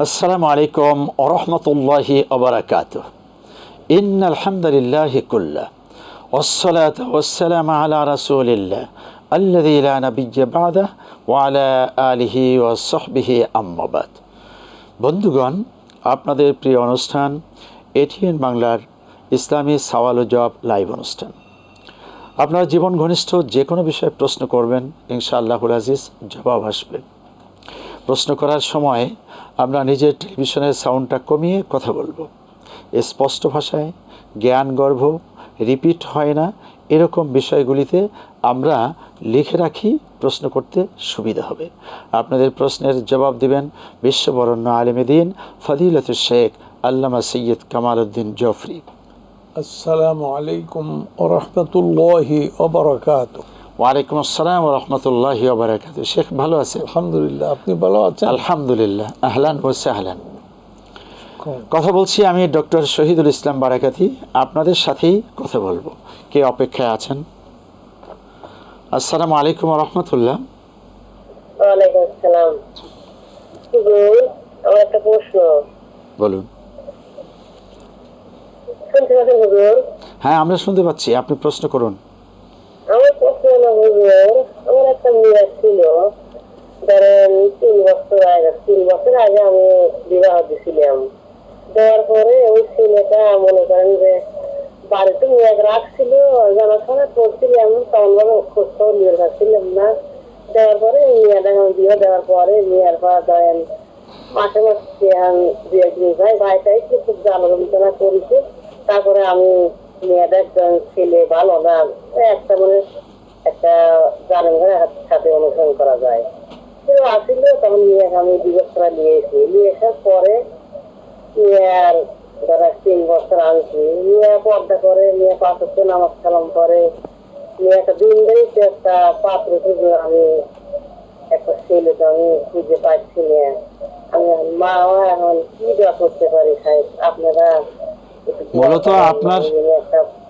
السلام عليكم ورحمة الله وبركاته إن الحمد لله كله والصلاة والسلام على رسول الله الذي لا نبي بعده وعلى آله وصحبه أما بعد বন্ধুগণ আপনাদের প্রিয় অনুষ্ঠান এটিএন বাংলার ইসলামী সওয়াল ও জবাব লাইভ অনুষ্ঠান আপনার জীবন ঘনিষ্ঠ যে কোনো বিষয়ে প্রশ্ন করবেন ইনশাআল্লাহুল আজিজ জবাব আসবে প্রশ্ন করার সময় আমরা নিজের টেলিভিশনের সাউন্ডটা কমিয়ে কথা বলব। স্পষ্ট ভাষায়, জ্ঞান গর্ভ, রিপিট হয় না, এরকম বিষয়গুলিতে আমরা লিখে রাখি, প্রশ্ন করতে সুবিধা হবে। আপনাদের প্রশ্নের জবাব দিবেন বিশ্ববরণ্য আলমদিন ফদিলত শেখ আল্লামা সৈয়দ কামাল উদ্দিন জফরি। আসসালামু আলাইকুম ওরহমতুল্লাহি ওবরাকাত ওয়ালাইকুম আসসালাম রহমতুল্লাহি ওবরাকাত শেখ ভালো আছে? আলহামদুলিল্লাহ আপনি ভালো আছেন? আলহামদুলিল্লাহ আহলান ও সাহলান। কথা বলছি আমি ডক্টর শহীদুল ইসলাম বারাকাতি আপনাদের সাথেই কথা বলব। কে অপেক্ষায় আছেন? আসসালামু আলাইকুম রহমতুল্লাহ। বলুন। শুনতে পাচ্ছেন হুজুর? হ্যাঁ আমরা শুনতে পাচ্ছি আপনি প্রশ্ন করুন। আমার প্রশ্ন হলো হুজুর আমার একটা মেয়ে ছিল, ধরেন তিন বছর আগে, তিন বছর আগে আমি বিবাহ দিছিলাম। দেওয়ার পরে ওই ছেলেটা মনে করেন যে বাড়িতে মেয়ে রাখছিল জানাশোনা করছিলাম, তখন ভাবে খোঁজ খবর নিয়ে রাখছিলাম না। দেওয়ার পরে মেয়েটা বিয়ে দেওয়ার পরে মেয়ের পর ধরেন মাসে মাসে দু একদিন ভাই ভাইটাই খুব জ্বালা যন্ত্রণা করেছে। তারপরে আমি একজন ছেলে, ভালো না, একটা মানে একটা জানেন সাথে অনুসরণ করা যায়। কেউ আসিল তখন মেয়েকে আমি দু বছর নিয়ে এসেছি নিয়ে আসার পরে মেয়ের ধরো তিন বছর আনছি। মেয়ে পর্দা করে পাঁচ বছর নামাজ কালাম করে মেয়ে একটা দিন ধরেই তো একটা পাত্র খুঁজে আমি একটা ছেলেকে আমি খুঁজে পাচ্ছি না। আমি মা এখন কি দেওয়া করতে পারি সাহেব আপনারা মূলত আপনার-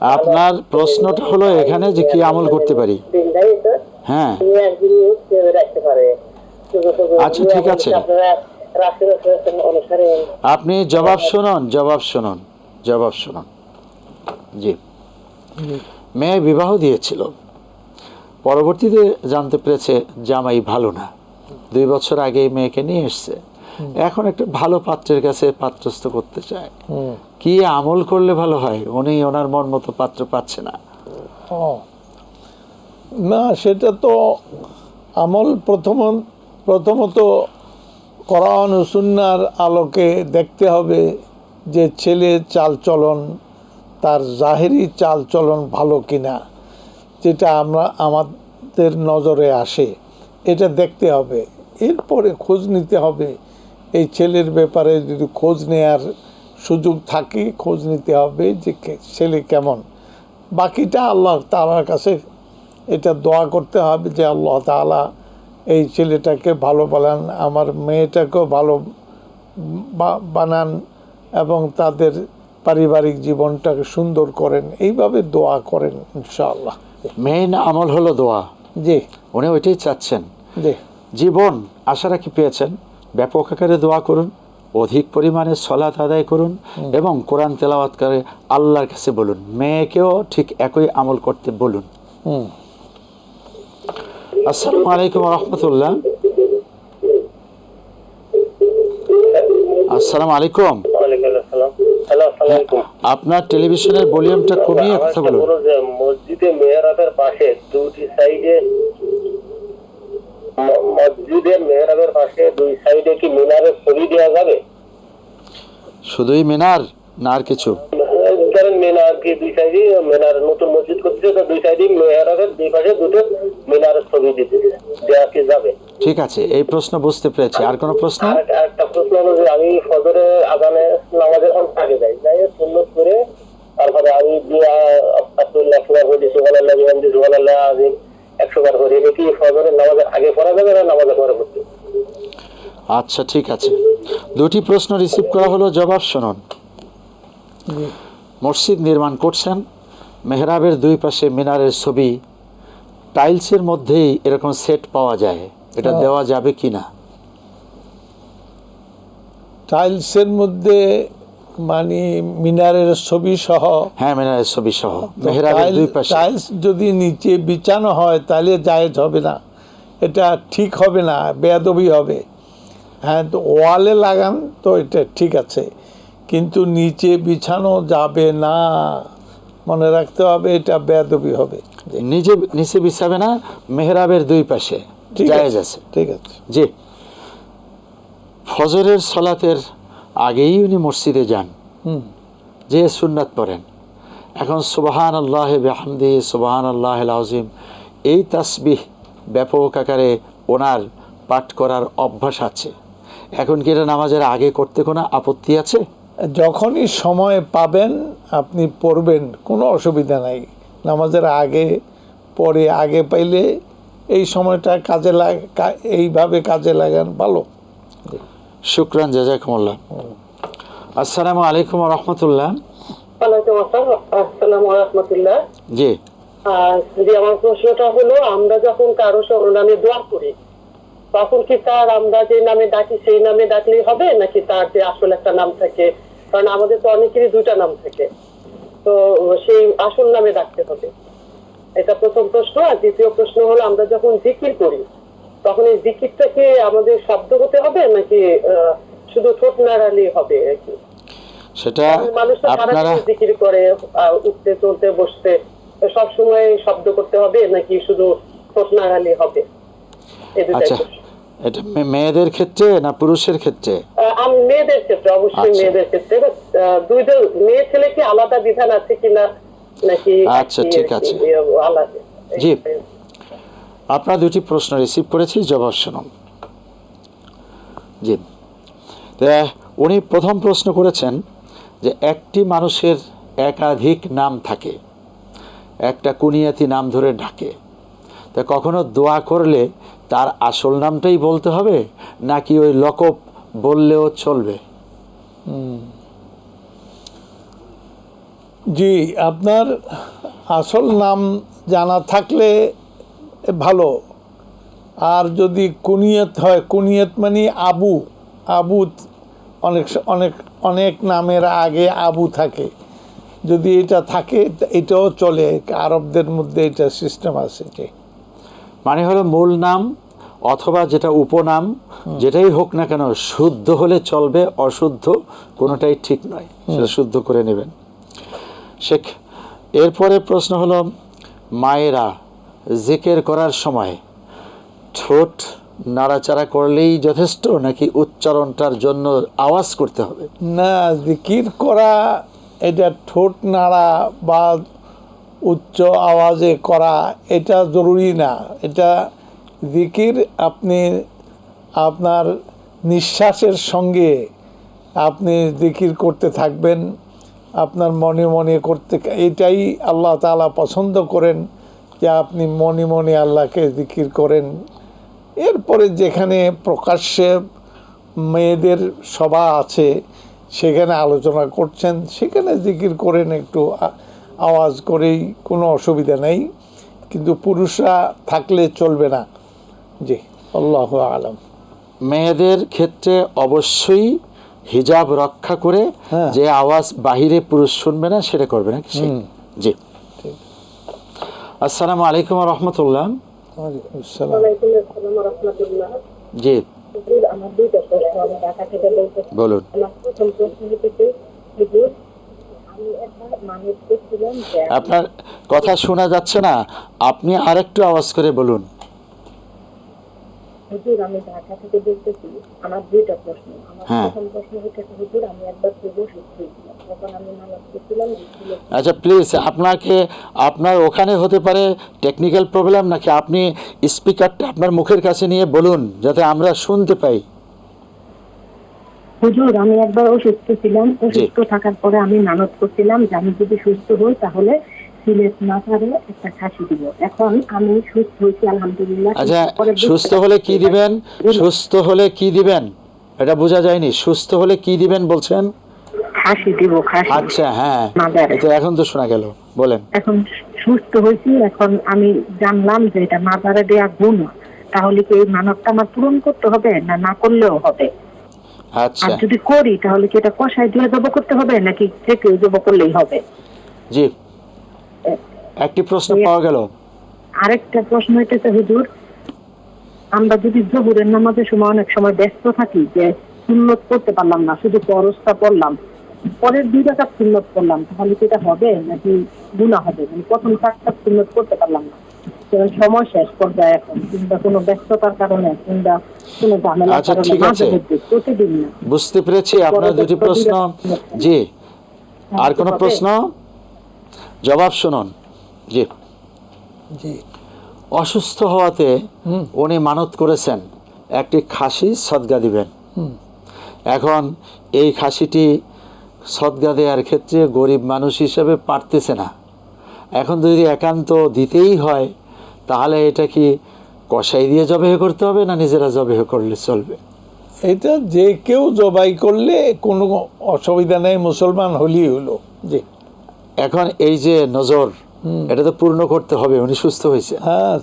আপনার প্রশ্নটা হলো এখানে যে কি আমল করতে পারি? হ্যাঁ। আচ্ছা, ঠিক আছে। আপনি জবাব শুনুন জবাব শুনুন জবাব শুনুন। জি। মেয়ে বিবাহ দিয়েছিল। পরবর্তীতে জানতে পেরেছে জামাই ভালো না। দুই বছর আগে মেয়েকে নিয়ে এসছে। এখন একটা ভালো পাত্রের কাছে পাত্রস্থ করতে চায়। কি আমল করলে ভালো হয়? উনি ওনার মন মতো পাত্র পাচ্ছে না। না সেটা তো আমল প্রথম প্রথমত কোরআন ও সুন্নার আলোকে দেখতে হবে যে ছেলে চালচলন তার জাহেরি চালচলন ভালো কিনা যেটা আমরা আমাদের নজরে আসে। এটা দেখতে হবে। এরপরে খোঁজ নিতে হবে এই ছেলের ব্যাপারে যদি খোঁজ নেওয়ার সুযোগ থাকে খোঁজ নিতে হবে যে ছেলে কেমন। বাকিটা আল্লাহ তালার কাছে এটা দোয়া করতে হবে যে আল্লাহ তাআলা এই ছেলেটাকে ভালো বানান আমার মেয়েটাকেও ভালো বানান এবং তাদের পারিবারিক জীবনটাকে সুন্দর করেন। এইভাবে দোয়া করেন ইনশাআল্লাহ। মেইন আমল হলো দোয়া। জি। উনি ওইটাই চাচ্ছেন। জি। জীবন আশা রাখি পেয়েছেন। ব্যাপক আকারে দোয়া করুন অধিক পরিমাণে সলাৎ আদায় করুন এবং কোরআন তেলাওয়াত করে আল্লাহর কাছে বলুন মেয়েকেও ঠিক একই আমল করতে বলুন। আসসালামু আলাইকুম রহমতুল্লাহ। আসসালামু আলাইকুম। আসসালাম। হ্যালো আলাইকুম। আপনার টেলিভিশনের ভলিউমটা কমিয়ে কথা বলুন। মসজিদে মেহরাবের পাশে দুটি সাইডে ম- মসজিদে মেহরাবের পাশে দুই সাইডে কি মিনারের ছবি দেওয়া যাবে? শুধুই মিনার না আর কিছু? ধরেন মিনার কি দুই সাইডে মিনার নতুন মসজিদ করছে তো দুই সাইডে মেহরাবের দুই পাশে দুটো মিনারের ছবি দিতে দেওয়া কি যাবে? ঠিক আছে এই প্রশ্ন বুঝতে পেরেছি। আর কোনো প্রশ্ন? একটা- প্রশ্ন হলো যে আমি ফজরে আগানে নামাজের অনেক আগে যাই। যাই সুন্নত করে তারপরে আমি দিয়া আব্দুল্লাহ সুবহানাল্লাহ আজিম একশো বার করি এটা কি ফজরের নামাজের আগে পড়া যাবে না নামাজের পরে পড়তে? আচ্ছা ঠিক আছে। দুটি প্রশ্ন রিসিভ করা হলো জবাব শুনুন। মসজিদ নির্মাণ করছেন মেহরাবের দুই পাশে মিনারের ছবি টাইলসের মধ্যেই এরকম সেট পাওয়া যায় এটা হ্যাঁ। দেওয়া যাবে কি না টাইলসের মধ্যে মানে মিনারের ছবি সহ। হ্যাঁ মিনারের ছবি সহ। মেহরাবের দুই পাশে। টাইলস যদি নিচে বিছানো হয় তাহলে জায়েজ হবে না। এটা ঠিক হবে না বেয়াদবি হবে। হ্যাঁ তো ওয়ালে লাগান তো এটা ঠিক আছে। কিন্তু নিচে বিছানো যাবে না। মনে রাখতে হবে এটা বেয়াদবি হবে। নিজে নিচে বিছাবে না মেহরাবের দুই পাশে। ঠিক জায়েজ আছে। ঠিক আছে। জি। ফজরের সলাতের আগেই উনি মসজিদে যান। হুম। যে সুন্নাত পড়েন। এখন সুবাহান আল্লাহ বেহামদি সুবাহান আল্লাহ আজিম এই তাসবিহ ব্যাপক আকারে ওনার পাঠ করার অভ্যাস আছে। এখন কি এটা নামাজের আগে করতে কোনো আপত্তি আছে? যখনই সময় পাবেন আপনি পড়বেন কোনো অসুবিধা নাই। নামাজের আগে পরে আগে পাইলে এই সময়টা কাজে লাগ এইভাবে কাজে লাগান ভালো। শুক্রান জাজাকুমুল্লাহ। আসসালামু আলাইকুম রহমতুল্লাহ। জি। আর যে আমার প্রশ্নটা হলো আমরা যখন কারও নামে দোয়া করি তখন কি তার আমরা যে নামে ডাকি সেই নামে ডাকলেই হবে? নাকি তার যে আসল একটা নাম থাকে? কারণ আমাদের তো অনেকেরই দুইটা নাম থাকে। তো সেই আসল নামে ডাকতে হবে। এটা প্রথম প্রশ্ন। আর দ্বিতীয় প্রশ্ন হলো আমরা যখন জিকির করি তখন এই জিকিরটাকে আমাদের শব্দ হতে হবে নাকি শুধু ঠোঁট নাড়ালেই হবে আর কি সেটা মানুষ আপনারা জিকির করে উঠতে চলতে বসতে সব সময় শব্দ করতে হবে নাকি শুধু ঠোঁট নাড়ালে হবে আচ্ছা এটা মেয়েদের ক্ষেত্রে না পুরুষের ক্ষেত্রে আমি মেয়েদের ক্ষেত্রে অবশ্যই আচ্ছা। মেয়েদের ক্ষেত্রে আহ, দুইজন মেয়ে ছেলে কি আলাদা বিধান আছে কিনা নাকি আচ্ছা, ঠিক আছে। আলাদা জি। আপনার দুটি প্রশ্ন রিসিভ করেছি, জবাব শুনুন। জি। উনি প্রথম প্রশ্ন করেছেন যে একটি মানুষের একাধিক নাম থাকে, একটা কুনিয়াতি নাম ধরে ডাকে। তা কখনো দোয়া করলে তার আসল নামটাই বলতে হবে, নাকি ওই লকব বললেও চলবে? জি, আপনার আসল নাম জানা থাকলে ভালো। আর যদি কুনিয়ত হয় কুনিয়ত মানে আবু আবু অনেক অনেক অনেক নামের আগে আবু থাকে। যদি এটা থাকে এটাও চলে। আরবদের মধ্যে এটা সিস্টেম আছে। মানে হলো মূল নাম অথবা যেটা উপনাম যেটাই হোক না কেন শুদ্ধ হলে চলবে অশুদ্ধ কোনোটাই ঠিক নয়। সেটা শুদ্ধ করে নেবেন। শেখ এরপরে প্রশ্ন হলো মায়েরা জিকের করার সময় ঠোঁট নাড়াচাড়া করলেই যথেষ্ট, নাকি উচ্চারণটার জন্য আওয়াজ করতে হবে? না, জিকির করা, এটা ঠোঁট নাড়া বা উচ্চ আওয়াজে করা, এটা জরুরি না। এটা জিকির আপনি আপনার নিঃশ্বাসের সঙ্গে আপনি জিকির করতে থাকবেন, আপনার মনে মনে করতে, এটাই আল্লাহ তাআলা পছন্দ করেন। যে আপনি মনে মনে আল্লাহকে জিকির করেন। এরপরে যেখানে প্রকাশ্যে মেয়েদের সভা আছে সেখানে আলোচনা করছেন সেখানে জিকির করেন একটু আওয়াজ করেই কোনো অসুবিধা নেই। কিন্তু পুরুষরা থাকলে চলবে না। জি আল্লাহ আলম। মেয়েদের ক্ষেত্রে অবশ্যই হিজাব রক্ষা করে হ্যাঁ। যে আওয়াজ বাহিরে পুরুষ শুনবে না সেটা করবে না জি। আসসালামু আলাইকুম রহমতুল্লাহ। জি। বলুন। আপনার কথা শোনা যাচ্ছে না আপনি আরেকটু আওয়াজ করে বলুন। হুজুর আমি ঢাকা থেকে বলতেছি আমার দুইটা প্রশ্ন। আমার হ্যাঁ। প্রথম প্রশ্ন হচ্ছে হুজুর আমি একবার পূর্ব সুস্থ আচ্ছা প্লিজ আপনাকে আপনার ওখানে হতে পারে টেকনিক্যাল প্রবলেম নাকি আপনি স্পিকারটা আপনার মুখের কাছে নিয়ে বলুন যাতে আমরা শুনতে পাই। হুজুর আমি একবার অসুস্থ ছিলাম। অসুস্থ থাকার পরে আমি মানত করছিলাম যে আমি যদি সুস্থ হই তাহলে সিলেট মাথারে একটা খাসি দিব। এখন আমি সুস্থ হয়েছি আলহামদুলিল্লাহ। আচ্ছা সুস্থ হলে কি দিবেন। সুস্থ হলে কি দিবেন? এটা বোঝা যায়নি। সুস্থ হলে কি দিবেন বলছেন? খাসি দিব খাসি। আচ্ছা হ্যাঁ। এটা এখন তো শোনা গেল বলেন। এখন সুস্থ হয়েছি এখন আমি জানলাম যে এটা মাদারে দেয়া গুণ। তাহলে কি এই মানবটা আমার পূরণ করতে হবে না না করলেও হবে? আচ্ছা। আর যদি করি তাহলে কি এটা কষায় দিয়ে জব করতে হবে নাকি কেউ জব করলেই হবে? জি। একটি প্রশ্ন পাওয়া গেল। আরেকটা প্রশ্ন হইতেছে হুজুর। আমরা যদি জহুরের নামাজের সময় অনেক সময় ব্যস্ত থাকি যে সুন্নত করতে পারলাম না শুধু পরশটা পড়লাম পরের দুই টাকা সুন্নত করলাম। তাহলে কি এটা হবে নাকি গুণা হবে? মানে প্রথম চারটা সুন্নত করতে পারলাম না। সময় শেষ পর্যায়ে এখন। কিংবা কোনো ব্যস্ততার কারণে কিংবা কোনো ঝামেলার আচ্ছা, কারণে ঠিক মাঝে আছে। মধ্যে প্রতিদিন না। বুঝতে পেরেছি। আপনার দুটি প্রশ্ন। জি। আর কোনো প্রশ্ন? জবাব শুনুন। জি। জি। অসুস্থ হওয়াতে উনি মানত করেছেন। একটি খাসি সদগা দিবেন। এখন এই খাসিটি সদগা দেওয়ার ক্ষেত্রে গরিব মানুষ হিসেবে পারতেছে না। এখন যদি একান্ত দিতেই হয় তাহলে এটা কি কষাই দিয়ে জবেহ করতে হবে না নিজেরা জবেহ করলে চলবে? এটা যে কেউ জবাই করলে কোনো অসুবিধা নেই মুসলমান হলেই হলো। জি। এখন এই যে নজর এটা তো পূর্ণ করতে হবে উনি সুস্থ হয়েছে। হ্যাঁ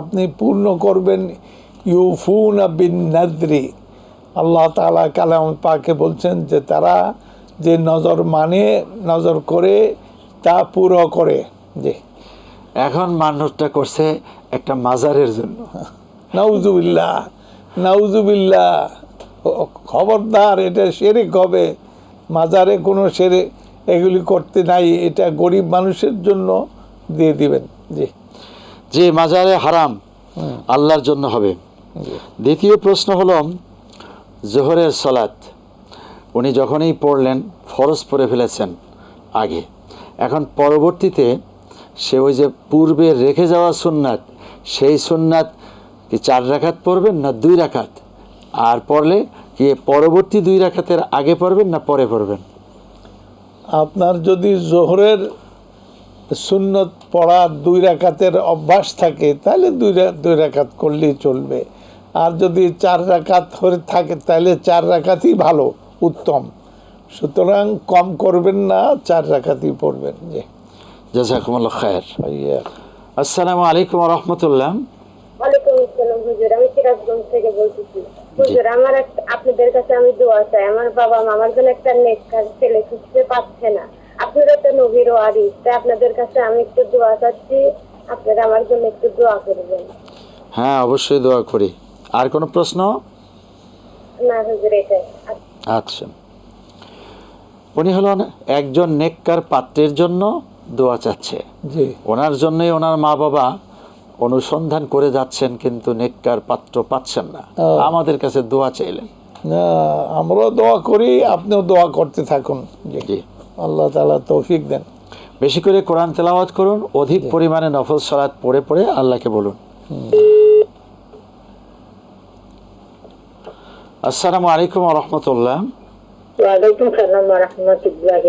আপনি পূর্ণ করবেন ইউফুন বিন নাদরি। আল্লাহ তালা কালাম পাকে বলছেন যে তারা যে নজর মানে নজর করে তা পুরো করে। যে এখন মানুষটা করছে একটা মাজারের জন্য। নাউজুবিল্লাহ ও- খবরদার এটা সেরেক হবে। মাজারে কোনো সেরে এগুলি করতে নাই এটা গরিব মানুষের জন্য দিয়ে দিবেন। জি। যে মাজারে হারাম আল্লাহর জন্য হবে। দ্বিতীয় প্রশ্ন হলো জোহরের সলাত। উনি যখনই পড়লেন, ফরজ পড়ে ফেলেছেন আগে। এখন পরবর্তীতে সে ওই যে পূর্বে রেখে যাওয়া সুন্নাত, সেই সুন্নাত কি চার রাখাত পড়বেন না দুই রাখাত আর পড়লে কি পরবর্তী দুই রাখাতের আগে পড়বেন না পরে পড়বেন? আপনার যদি জোহরের সুন্নত পড়ার দুই রাকাতের অভ্যাস থাকে, তাহলে দুই দুই রাকাত করলেই চলবে। আর যদি চার রাকাত হয়ে থাকে, তাহলে চার রাকাতই ভালো। উত্তম। সুতরাং কম করবেন না চার রাকাতই পড়বেন। যে জাজাকুমুল্লাহ খায়ের। আসসালামু আলাইকুম রহমতুল্লাহ। ওয়ালাইকুম আসসালাম হুজুর আমি সিরাজগঞ্জ থেকে বলতেছি। হুজুর আমার আপনাদের কাছে আমি দোয়া চাই। আমার বাবা মা আমার জন্য একটা নেককার ছেলে খুঁজতে পাচ্ছে না। আপনারা তো নবীর ওয়ারিস তাই আপনাদের কাছে আমি একটু দোয়া চাচ্ছি। আপনারা আমার জন্য একটু দোয়া করবেন। হ্যাঁ অবশ্যই দোয়া করি। আর কোনো প্রশ্ন? না হুজুর এটাই। আচ্ছা। উনি হলেন একজন নেককার পাত্রের জন্য দোয়া চাচ্ছে। জি। ওনার জন্যই ওনার মা বাবা অনুসন্ধান করে যাচ্ছেন কিন্তু নেককার পাত্র পাচ্ছেন না। আমাদের কাছে দোয়া চাইলেন। না আমরাও দোয়া করি আপনিও দোয়া করতে থাকুন। জি। জি। আল্লাহ তালা তৌফিক দেন। বেশি করে কোরআন তেলাওয়াত করুন অধিক পরিমাণে নফল সালাত পড়ে পড়ে আল্লাহকে বলুন। আসসালামু আলাইকুম রহমতুল্লাহ। ওয়ালাইকুম সালাম রহমতুল্লাহি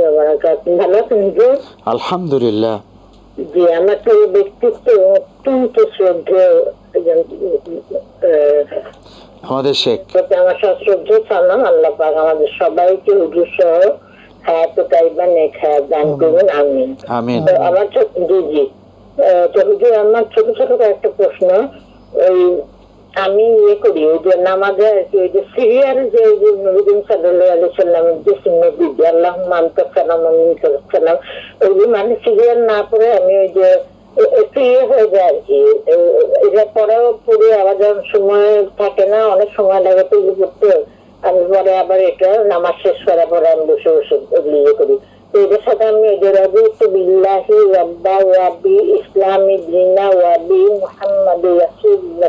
ভালো আছেন আলহামদুলিল্লাহ। জি আমার তো ব্যক্তিত্ব অত্যন্ত শ্রদ্ধেয় আমাদের শেখ। আমার সশ্রদ্ধ সালাম আল্লাহ পাক আমাদের সবাইকে হুজুর সহ হায়াত তাইবা নেক হায়াত দান করুন আমিন। আমিন। আমার জি জি। তো হুজুর আমার ছোট ছোট কয়েকটা প্রশ্ন। ওই আমি ইয়ে করি, ওই যে নামাজে ওই যে সিরিয়াল যে ওই যে নবীন সাল্লামের যে সুন্নতি ওয়া সালাম ওই যে মানে সিরিয়াল না পড়ে আমি ওই যে একটু ইয়ে হয়ে যায় আর কি এটা পরেও পড়ে আবার যখন সময় থাকে না, অনেক সময় লাগে তো ইয়ে করতে, আমি পরে আবার এটা নামাজ শেষ করার পরে আমি বসে বসে এগুলো ইয়ে করি।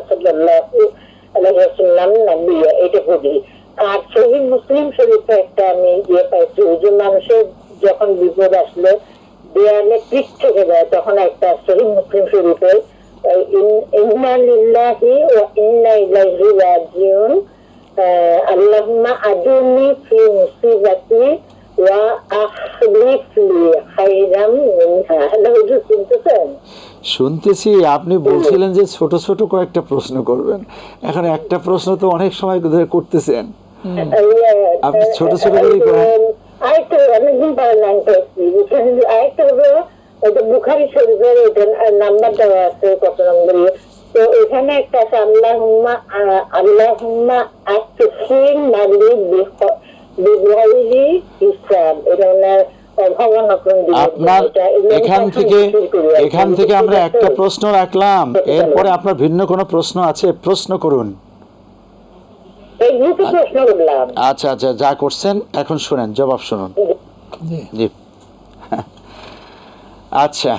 সাল্লাল্লাহু আলাইহি ওয়াসাল্লাম নবিয়া এটা আর মুসলিম শরীফে একটা আমি ইয়ে পাইছি ওই মানুষের যখন বিপদ আসলে দেয়ালে পিঠ থেকে যায় তখন একটা সহিহ মুসলিম শরীফে আহ, ইন- ইন্না ওয়া ইন্না ইলাইহি রাজিউন আহ, আল্লাহুম্মা আজুরনি ফি মুসিবাতি ওয়া আখলিফ মিনহা শুনতেছেন শুনতেছি আপনি বলছিলেন যে ছোট ছোট কয়েকটা প্রশ্ন করবেন। এখন একটা প্রশ্ন তো অনেক সময় ধরে করতেছেন। আপনি ছোট ছোট করেই করেন। আরেকটা অনেকদিন পরে লাইন পেয়েছি আরেকটা হলো ওটা বুখারি শরীফের নাম্বার দেওয়া আছে কত নম্বর। তো এখানে একটা আছে আল্লাহুম্মা আ- আল্লাহুম্মা আতফিন মাগরিব বিহ- আপনার এখান থেকে এখান থেকে আমরা একটা প্রশ্ন রাখলাম। এরপরে আপনার ভিন্ন কোনো প্রশ্ন আছে প্রশ্ন করুন। করলাম। আচ্ছা আচ্ছা যা করছেন এখন শুনেন জবাব শুনুন। জি। জি। আচ্ছা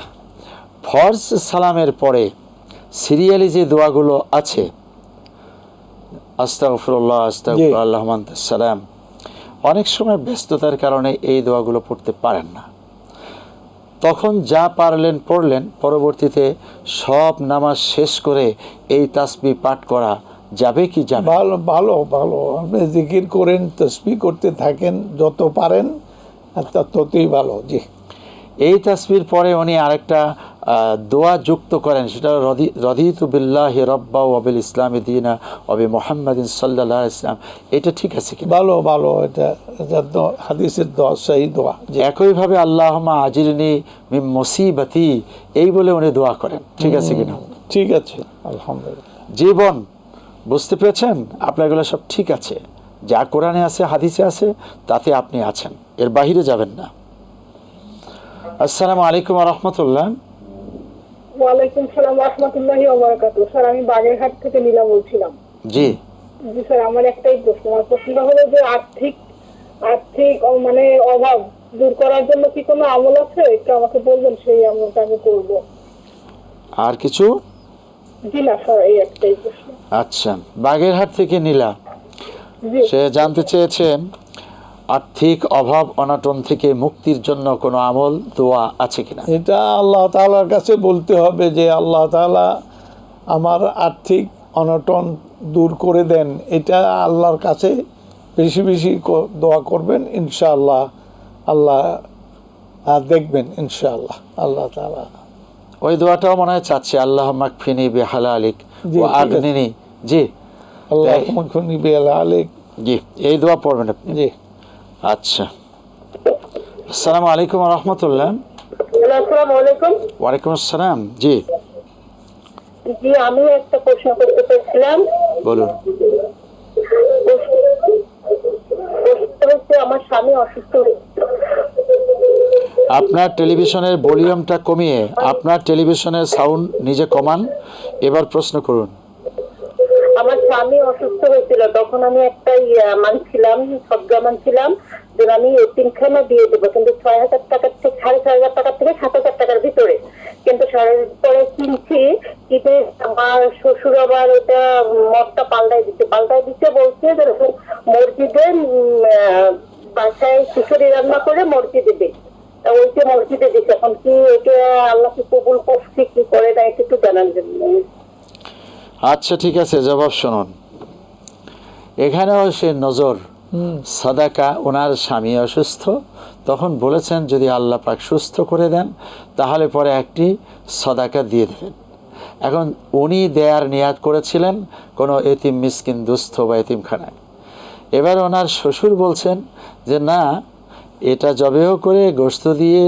ফরজ সালামের পরে সিরিয়ালি যে দোয়াগুলো আছে আস্তাগফিরুল্লাহ আল্লাহুম্মা সালাম অনেক সময় ব্যস্ততার কারণে এই দোয়াগুলো পড়তে পারেন না। তখন যা পারলেন পড়লেন। পরবর্তীতে সব নামাজ শেষ করে এই তাসবি পাঠ করা যাবে কি যাবে ভালো ভালো ভালো। আপনি জিকির করেন তসবি করতে থাকেন যত পারেন ততই ভালো। জি। এই তাসবির পরে উনি আরেকটা দোয়া যুক্ত করেন। সেটা রদি রদিতু বিল্লাহ রব্বা ওয়াবিল ইসলামী দিনা ওবি মোহাম্মদিন সাল্লাহ ইসলাম এটা ঠিক আছে কি ভালো ভালো এটা হাদিসের দোয়া সেই দোয়া। জি একইভাবে আল্লাহমা আজিরনি মিম মুসিবাতি এই বলে উনি দোয়া করেন। ঠিক আছে কি কিনা ঠিক আছে আলহামদুলিল্লাহ। জীবন বুঝতে পেরেছেন? আপনার এগুলো সব ঠিক আছে। যা কোরআনে আছে হাদিসে আছে তাতে আপনি আছেন। এর বাহিরে যাবেন না। আসসালামু আলাইকুম রহমতুল্লাহ। ওয়ালাইকুম সালাম রহমতুল্লাহি ওবরাকাতু স্যার আমি বাগেরহাট থেকে নীলা বলছিলাম। জি। জি স্যার আমার একটাই প্রশ্ন। আমার প্রশ্নটা হলো যে আর্থিক আর্থিক মানে অভাব দূর করার জন্য কি কোনো আমল আছে? একটু আমাকে বলবেন সেই আমলটা আমি করব। আর কিছু? জি না স্যার এই একটাই প্রশ্ন। আচ্ছা বাগেরহাট থেকে নীলা। সে জানতে চেয়েছে আর্থিক অভাব অনাটন থেকে মুক্তির জন্য কোনো আমল দোয়া আছে কিনা? এটা আল্লাহ তাআলার কাছে বলতে হবে যে আল্লাহ তালা আমার আর্থিক অনটন দূর করে দেন। এটা আল্লাহর কাছে বেশি বেশি দোয়া করবেন ইনশাআল্লাহ আল্লাহ দেখবেন ইনশাআল্লাহ আল্লাহ তালা ওই দোয়াটাও মনে হয় চাচ্ছে আল্লাহ মাকফিনি বে হালালিক জি, ও। আগ্নিনি। জি। আল্লাহ। মুখনি বেলা আলিক জি এই দোয়া পড়বেন আপনি। জি। আচ্ছা। আসসালামু আলাইকুম রহমতুল্লাহ। ওয়ালাইকুম আসসালাম জি। জি আমি একটা প্রশ্ন করতে চাইছিলাম। বলুন। আমার স্বামী অসুস্থ আপনার টেলিভিশনের ভলিউমটা কমিয়ে আপনার টেলিভিশনের সাউন্ড নিজে কমান। এবার প্রশ্ন করুন আমার স্বামী অসুস্থ হয়েছিল তখন আমি একটা মানছিলাম সদ্গা মানছিলাম যে, আমি তিনখানা দিয়ে দেবো। কিন্তু ছয় হাজার টাকার থেকে, সাড়ে ছয় হাজার টাকার থেকে সাত হাজার টাকার ভিতরে। কিন্তু পরে কিনছি কিনে আমার শ্বশুর আবার ওটা মদটা পাল্টাই দিচ্ছে। পাল্টাই দিচ্ছে বলছে যে মসজিদে বাসায় খিচুড়ি রান্না করে মসজিদে দেবে। ওইটা মসজিদে দিচ্ছে এখন কি এটা আল্লাহকে কবুল করছে, কি করে না এটা একটু জানার জন্য আচ্ছা ঠিক আছে, জবাব শুনুন। এখানেও সে নজর সাদাকা ওনার স্বামী অসুস্থ। তখন বলেছেন যদি আল্লাহ পাক সুস্থ করে দেন তাহলে পরে একটি সদাকা দিয়ে দেবেন। এখন উনি দেয়ার নিয়াত করেছিলেন কোনো এতিম মিসকিন দুস্থ বা এতিমখানায়। এবার ওনার শ্বশুর বলছেন যে না এটা জবেহ করে গোস্ত দিয়ে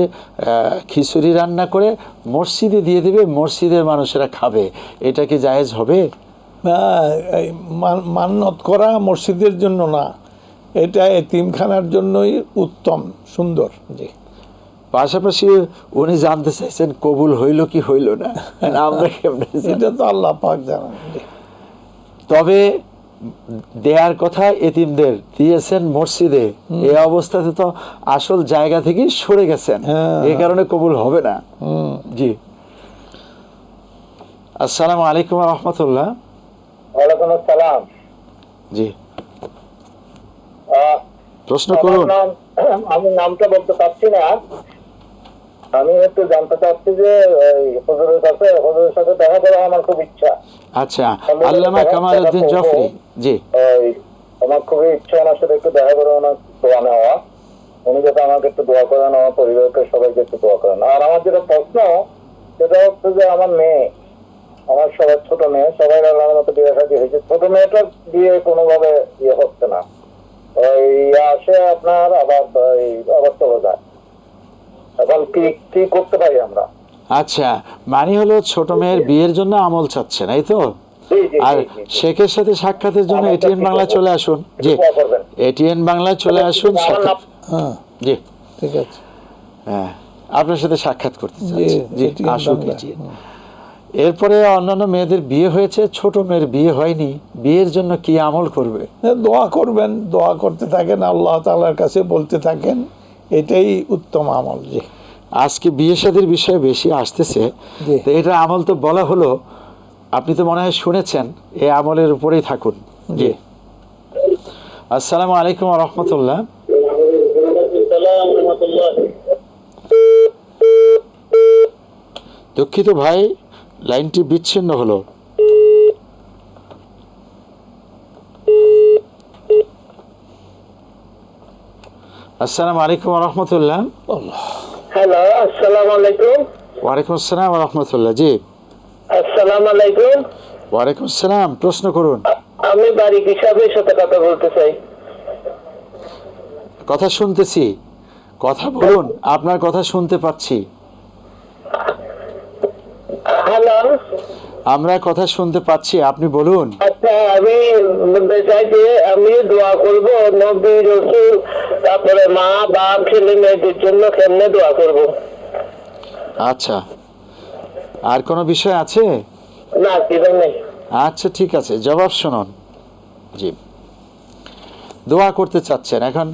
খিচুড়ি রান্না করে মসজিদে দিয়ে দেবে মসজিদের মানুষেরা খাবে। এটা কি জায়েজ হবে? মান্নত করা মসজিদের জন্য না। এটা এতিমখানার জন্যই উত্তম সুন্দর। জি। পাশাপাশি উনি জানতে চাইছেন কবুল হইল কি হইল না? আমরা কেমনে এটা তো আল্লাহ পাক জানেন তবে দেয়ার কথা এতিমদের দিয়েছেন মসজিদে। এই অবস্থাতে তো আসল জায়গা থেকে সরে গেছেন। হ্যাঁ। এই কারণে কবুল হবে না। জি। আসসালামু আলাইকুম রহমতুল্লাহ। ওয়ালাইকুম আসসালাম। জি। প্রশ্ন করুন। আমি নামটা বলতে পারছি না। আমি একটু জানতে চাচ্ছি যে হুজুরের কাছে হুজুরের সাথে দেখা আমার খুব ইচ্ছা। আচ্ছা আল্লামা কামাল উদ্দিন জফরি জি। আমার খুবই ইচ্ছা ওনার সাথে একটু দেখা করে ওনার দোয়া নেওয়া উনি যাতে আমাকে একটু দোয়া করেন আমার পরিবারকে সবাইকে একটু দোয়া করেন। আর আমার যেটা প্রশ্ন সেটা হচ্ছে যে আমার মেয়ে আমার সবার ছোট মেয়ে সবাই আল্লাহর মতো বিয়ে শাদী হয়েছে। ছোট মেয়েটার বিয়ে কোনোভাবে ইয়ে হচ্ছে না। ওই আসে আপনার আবার এই অবস্থা বোঝায় এখন কি কি করতে পারি আমরা? আচ্ছা মানে হলো ছোট মেয়ের বিয়ের জন্য আমল চাচ্ছেন এই তো? আর। শেখের সাথে সাক্ষাতের জন্য এটিএন বাংলায় চলে আসুন। জি। এটিএন বাংলায় চলে আসুন সাক্ষাৎ হ্যাঁ জি। ঠিক আছে। হ্যাঁ আপনার সাথে সাক্ষাৎ করতে চাচ্ছি। জি বাংলা, ATM এরপরে অন্যান্য মেয়েদের বিয়ে হয়েছে ছোট মেয়ের বিয়ে হয়নি। বিয়ের জন্য কি আমল করবে? দোয়া করবেন দোয়া করতে থাকেন আল্লাহ তাআলার কাছে বলতে থাকেন এটাই উত্তম আমল যে আজকে বিয়ে শাদীর বিষয়ে বেশি আসতেছে। তো এটা আমল তো বলা হলো আপনি তো মনে হয় শুনেছেন এই আমলের উপরেই থাকুন জি। আসসালামু আলাইকুম রহমতুল্লাহ। দুঃখিত ভাই লাইনটি বিচ্ছিন্ন হলো। আসসালামু আলাইকুম রহমতুল্লাহ। হ্যালো আসসালামু আলাইকুম। ওয়ালাইকুম আসসালাম রহমতুল্লাহ জি। আসসালামু আলাইকুম। ওয়ালাইকুম আসসালাম প্রশ্ন করুন। আমি বাড়ি হিসাবের সাথে কথা বলতে চাই। কথা শুনতেছি। কথা বলুন আপনার কথা শুনতে পাচ্ছি হ্যালো আমরা কথা শুনতে পাচ্ছি আপনি বলুন। আচ্ছা আমি বলতে চাই যে আমি দোয়া করব নবী রসুল তারপরে মা বাপ ছেলে মেয়েদের জন্য কেমনে দোয়া করব? আচ্ছা। আর কোনো বিষয় আছে? না কিছু নেই। আচ্ছা ঠিক আছে জবাব শুনুন। জি। দোয়া করতে চাচ্ছেন এখন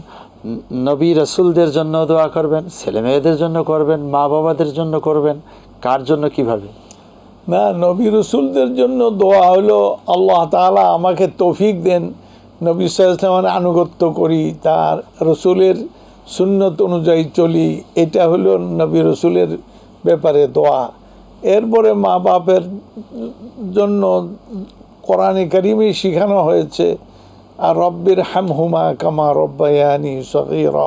নবী রসুলদের জন্য দোয়া করবেন ছেলে মেয়েদের জন্য করবেন মা বাবাদের জন্য করবেন কার জন্য কীভাবে? না নবী রসুলদের জন্য দোয়া হলো আল্লাহ তাআলা আমাকে তৌফিক দেন। নবী সাল্লামের আনুগত্য করি তার রসুলের সুন্নত অনুযায়ী চলি। এটা হলো নবী রসুলের ব্যাপারে দোয়া। এরপরে মা বাপের জন্য কোরআনে কারিমেই শেখানো হয়েছে আর রব্বির হামহুমা কামা রব্বায়ানি সগীর।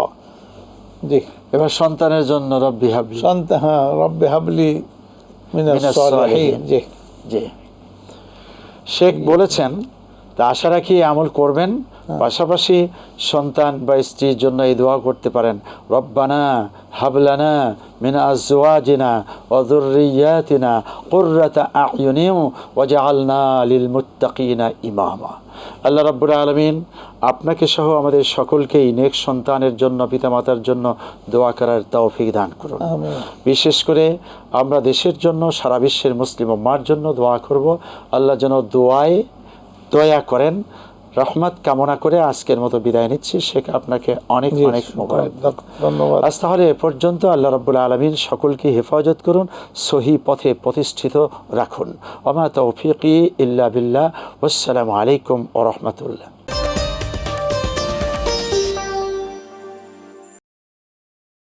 জি। এবার সন্তানের জন্য রব্বি হাবলি। সন্তান হ্যাঁ রব্বে হাবলি। জি। জি। শেখ বলেছেন তা আশা রাখি আমল করবেন। পাশাপাশি সন্তান বা স্ত্রীর জন্য এই দোয়া করতে পারেন। রব্বানা হাবলানা মিনা আজওয়াজিনা ওযুররিয়াতিনা কুররাতা আয়ুনিন ওয়াজআলনা লিল মুত্তাকিনা ইমামা। আল্লাহ রাব্বুল আলমিন আপনাকে সহ আমাদের সকলকেই নেক সন্তানের জন্য পিতামাতার জন্য দোয়া করার তৌফিক দান করুন। বিশেষ করে আমরা দেশের জন্য সারা বিশ্বের মুসলিম মার জন্য দোয়া করব। আল্লাহ যেন দোয়ায় দয়া করেন। রহমত কামনা করে আজকের মতো বিদায় নিচ্ছি। শেখ আপনাকে অনেক অনেক ধন্যবাদ আজ তাহলে এ পর্যন্ত আল্লাহ রব্বুল আলমিন সকলকে হেফাজত করুন সহি পথে প্রতিষ্ঠিত রাখুন। অমাত তৌফিকি ইল্লা বিল্লাহ। আসসালামু আলাইকুম ও রহমতুল্লাহ।